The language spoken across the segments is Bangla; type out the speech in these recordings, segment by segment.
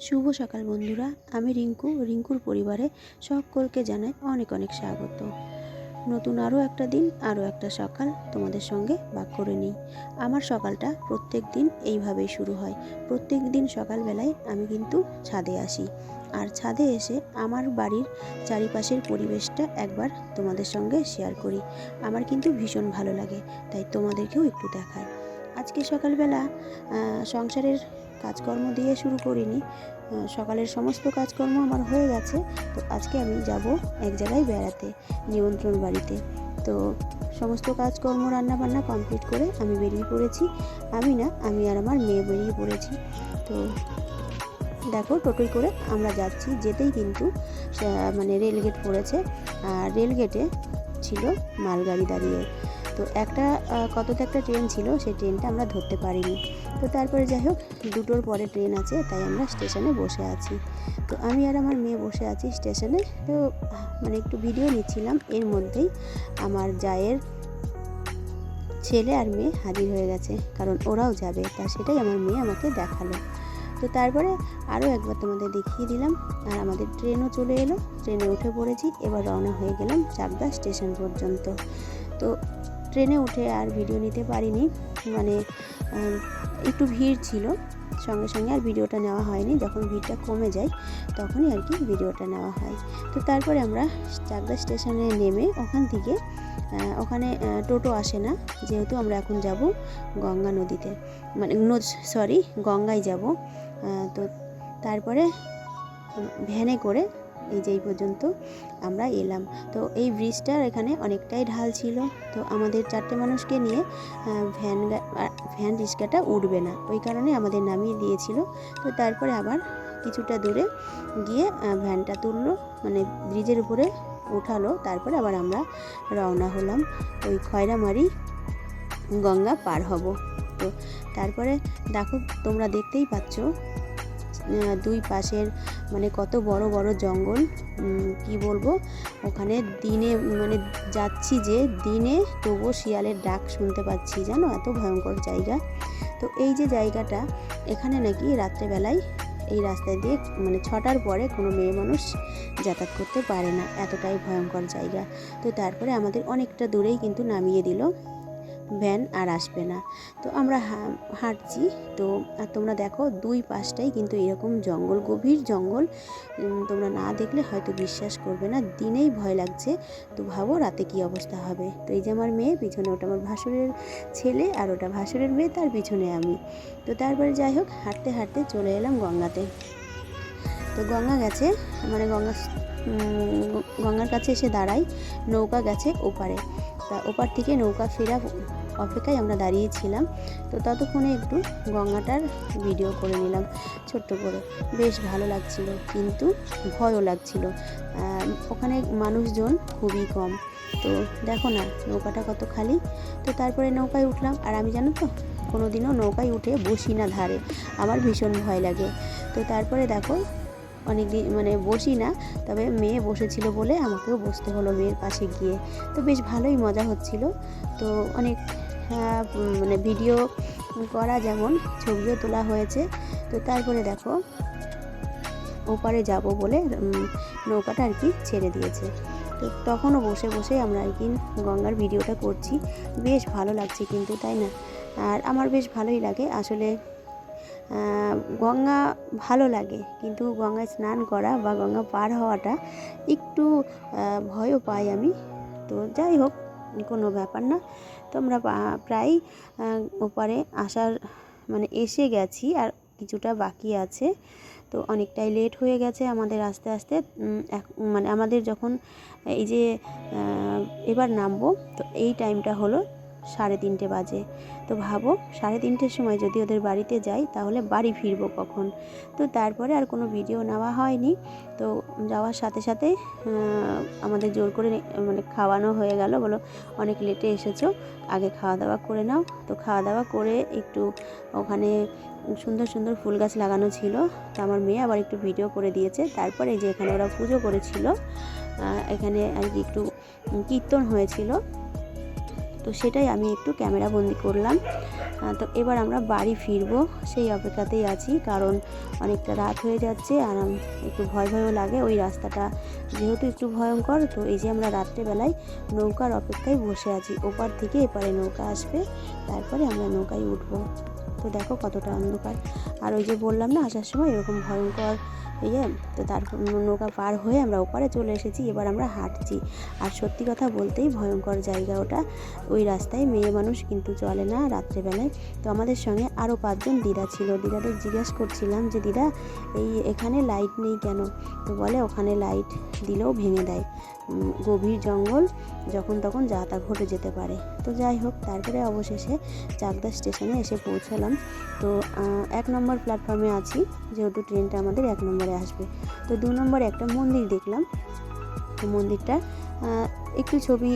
শুভ সকাল বন্ধুরা, আমি রিঙ্কু। রিঙ্কুর পরিবারে সকলকে জানাই অনেক অনেক স্বাগত। নতুন আরও একটা দিন, আরও একটা সকাল তোমাদের সঙ্গে ভাগ করে নিই। আমার সকালটা প্রত্যেক দিন এইভাবেই শুরু হয়। প্রত্যেক দিন সকালবেলায় আমি কিন্তু ছাদে আসি। আর ছাদে এসে আমার বাড়ির চারিপাশের পরিবেশটা একবার তোমাদের সঙ্গে শেয়ার করি। আমার কিন্তু ভীষণ ভালো লাগে, তাই তোমাদেরকেও একটু দেখাই। আজকে সকালবেলা সংসারের কাজকর্ম দিয়ে শুরু করিনি। সকালের সমস্ত কাজকর্ম আমার হয়ে গেছে। তো আজকে আমি যাব এক জায়গায় বেড়াতে, নিমন্ত্রণ বাড়িতে। তো সমস্ত কাজকর্ম রান্না বান্না কমপ্লিট করে আমি বেরিয়ে পড়েছি। আমি না, আমি আর আমার মেয়ে বেরিয়ে পড়েছি। তো দেখো টোটোয় করে আমরা যাচ্ছি, যেতেই কিন্তু মানে রেলগেট পড়েছে। আর রেলগেটে ছিল মালগাড়ি দাঁড়িয়ে। তো একটা কততে একটা ট্রেন ছিল, সেই ট্রেনটা আমরা ধরতে পারিনি। তো তারপরে যাই হোক, দুটোর পরে ট্রেন আছে, তাই আমরা স্টেশনে বসে আছি। তো আমি আর আমার মেয়ে বসে আছি স্টেশনে তো মানে একটু ভিডিও নিচ্ছিলাম, এর মধ্যেই আমার জায়ের ছেলে আর মেয়ে হাজির হয়ে গেছে, কারণ ওরাও যাবে, তা সেটাই আমার মেয়ে আমাকে দেখাল। তো তারপরে আরও একবার তোমাদের দেখিয়ে দিলাম, আর আমাদের ট্রেনও চলে এলো। ট্রেনে উঠে পড়েছি, এবার রওনা হয়ে গেলাম চাকদা স্টেশন পর্যন্ত। তো ট্রেনে উঠে আর ভিডিও নিতে পারিনি। মানে একটু ভিড় ছিল সঙ্গে সঙ্গে আর ভিডিওটা নেওয়া হয়নি। যখন ভিড়টা কমে যায় তখনই আর কি ভিডিওটা নেওয়া হয়। তো তারপরে আমরা চাকদা স্টেশনে নেমে ওখান থেকে ওখানে টোটো আসে না। যেহেতু আমরা এখন যাব গঙ্গা নদীতে। মানে সরি গঙ্গায় যাব। তো তারপরে ভ্যানে করে এই যে এই পর্যন্ত আমরা এলাম। তো এই ব্রিজটার এখানে অনেকটাই ঢাল ছিল। তো আমাদের চারটে মানুষকে নিয়ে ভ্যান ভ্যান রিক্সাটা উঠবে না। ওই কারণে আমাদের নামিয়ে দিয়েছিল। তো তারপরে আবার কিছুটা দূরে গিয়ে ভ্যানটা তুললো মানে ব্রিজের উপরে উঠালো তারপরে আবার আমরা রওনা হলাম। ওই খয়রামারি গঙ্গা পার হব। তো তারপরে দেখো, তোমরা দেখতেই পাচ্ছ দুই পাশের মানে কত বড় বড় জঙ্গল কি বলব? ওখানে দিনে মানে যাচ্ছি যে দিনে তবুও শিয়ালের ডাক শুনতে পাচ্ছি, জানো? এত ভয়ঙ্কর জায়গা। তো এই যে জায়গাটা, এখানে নাকি রাত্রেবেলায় এই রাস্তা দিয়ে মানে ছটার পরে কোনো মেয়ে মানুষ যাতায়াত করতে পারে না। এতটাই ভয়ঙ্কর জায়গা। তো তারপরে আমাদের অনেকটা দূরেই কিন্তু নামিয়ে দিল। ভ্যান আর আসবে না। তো আমরা হাঁটছি। তো আর তোমরা দেখো দুই পাশটাই কিন্তু এরকম জঙ্গল, গভীর জঙ্গল। তোমরা না দেখলে হয়তো বিশ্বাস করবে না। দিনেই ভয় লাগছে। তো ভাবো রাতে কি অবস্থা হবে। তো এই যে আমার মেয়ে, পিছনে ওটা আমার ভাসুরের ছেলে আর ওটা ভাসুরের মেয়ে, তার পিছনে আমি। তো তারপরে যাই হোক, হাঁটতে হাঁটতে চলে এলাম গঙ্গাতে। তো গঙ্গা গেছে মানে গঙ্গা গঙ্গার কাছে এসে দাঁড়াই। নৌকা গেছে ওপারে। তা ওপার থেকে নৌকা ফেরা অপেক্ষায় আমরা দাঁড়িয়েছিলাম। তো ততক্ষণে একটু গঙ্গাটার ভিডিও করে নিলাম, ছোট্ট করে। বেশ ভালো লাগছিল, কিন্তু ভয়ও লাগছিল। ওখানে মানুষজন খুবই কম। তো দেখো না, নৌকাটা কত খালি। তো তারপরে নৌকায় উঠলাম, আর আমি জানো তো কোনো দিনও নৌকায় উঠে বসি না ধারে। আমার ভীষণ ভয় লাগে। তো তারপরে দেখো অনেক দিন মানে বসি না, তবে মেয়ে বসেছিল বলে আমাকেও বসতে হলো মেয়ের পাশে গিয়ে। তো বেশ ভালোই মজা হচ্ছিল। তো অনেক মানে ভিডিও করা যেমন ছবিও তোলা হয়েছে। তো তারপরে দেখো, ওপারে যাব বলে নৌকাটা আর কি ছেড়ে দিয়েছে। তো তখনও বসে বসে আমরা আর কি গঙ্গার ভিডিওটা করছি। বেশ ভালো লাগছে কিন্তু, তাই না? আর আমার বেশ ভালোই লাগে। আসলে গঙ্গা ভালো লাগে, কিন্তু গঙ্গায় স্নান করা বা গঙ্গা পার হওয়াটা একটু ভয়ও পাই আমি। তো যাই হোক, কোনো ব্যাপার না। তো আমরা প্রায় ওপারে আসার মানে এসে গেছি আর কিছুটা বাকি আছে। তো অনেকটাই লেট হয়ে গেছে আমাদের আস্তে আস্তে। মানে আমাদের যখন এই যে এবার নামবো, তো এই টাইমটা হলো সাড়ে তিনটে বাজে। তো ভাবো, সাড়ে তিনটের সময় যদি ওদের বাড়িতে যাই, তাহলে বাড়ি ফিরবো কখন? তো তারপরে আর কোনো ভিডিও নেওয়া হয়নি। তো যাওয়ার সাথে সাথে আমাদের জোর করে মানে খাওয়ানো হয়ে গেল বলো, অনেক লেটে এসেছ। আগে খাওয়া দাওয়া করে নাও। তো খাওয়া দাওয়া করে একটু ওখানে সুন্দর সুন্দর ফুল গাছ লাগানো ছিল। তো আমার মেয়ে আবার একটু ভিডিও করে দিয়েছে। তারপরে যে এখানে ওরা পুজো করেছিল এখানে আর কি একটু কীর্তন হয়েছিল। তো সেটাই আমি একটু ক্যামেরা বন্দি করলাম। তো এবার আমরা বাড়ি ফিরবো, সেই অপেক্ষাতেই আছি কারণ অনেকটা রাত হয়ে যাচ্ছে আর একটু ভয় ভয়ও লাগে। ওই রাস্তাটা যেহেতু একটু ভয়ঙ্কর, তো এই যে আমরা রাত্রেবেলায় নৌকার অপেক্ষায় বসে আছি। ওপার থেকে এপারে নৌকা আসবে, তারপরে আমরা নৌকায় উঠবো। তো দেখো কতটা অন্ধকার। আর ওই যে বললাম না, আসার সময় এরকম ভয়ঙ্কর ইয়ে তো তার নৌকা পার হয়ে আমরা ওপারে চলে এসেছি, এবার আমরা হাঁটছি। আর সত্যি কথা বলতেই ভয়ঙ্কর জায়গা ওটা। ওই রাস্তায় মেয়ে মানুষ কিন্তু চলে না রাত্রেবেলায়। তো আমাদের সঙ্গে আরও পাঁচজন দিদা ছিল। দিদাদের জিজ্ঞেস করছিলাম যে, দিদা, এই এখানে লাইট নেই কেন? তো বলে ওখানে লাইট দিলেও ভেঙে দেয়। গভীর জঙ্গল যখন তখন যা তা ঘটে যেতে পারে। তো যাই হোক, তারপরে অবশেষে চাকদা স্টেশনে এসে পৌঁছালাম। তো এক নম্বর প্ল্যাটফর্মে আছি, যেহেতু ট্রেনটা আমাদের এক নম্বরে আসবে। তো দু নম্বরে একটা মন্দির দেখলাম। তো মন্দিরটা একটু ছবি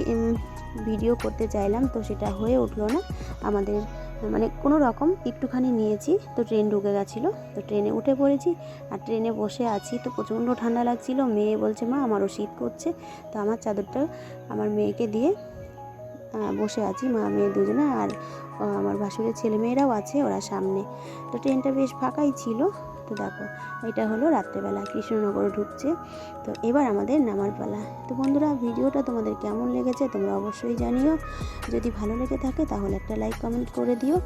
ভিডিও করতে চাইলাম, তো সেটা হয়ে উঠল না। আমাদের মানে কোনো রকম একটুখানি নিয়েছি, তো ট্রেন ঢুকে গেছিল। তো ট্রেনে উঠে পড়েছি, আর ট্রেনে বসে আছি। তো প্রচণ্ড ঠান্ডা লাগছিল, মেয়ে বলছে, মা, আমারও শীত করছে। তো আমার চাদরটা আমার মেয়েকে দিয়ে বসে আছি, মা, মেয়ে দুজনে, আর আমার ভাসুরের ছেলেমেয়েরাও আছে ওরা সামনে। তো ট্রেনটা বেশ ফাঁকাই ছিল তো দেখো, এটা হলো রাত্রেবেলা কৃষ্ণনগর ঢুকছে। তো এবার আমাদের নামার পালা। তো বন্ধুরা, ভিডিওটা তোমাদের কেমন লেগেছে তোমরা অবশ্যই জানিও। যদি ভালো লেগে থাকে তাহলে একটা লাইক, কমেন্ট করে দিও।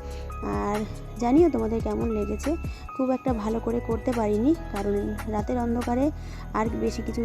আর জানিও তোমাদের কেমন লেগেছে। খুব একটা ভালো করে করতে পারিনি, কারণ রাতের অন্ধকারে আর বেশি কিছু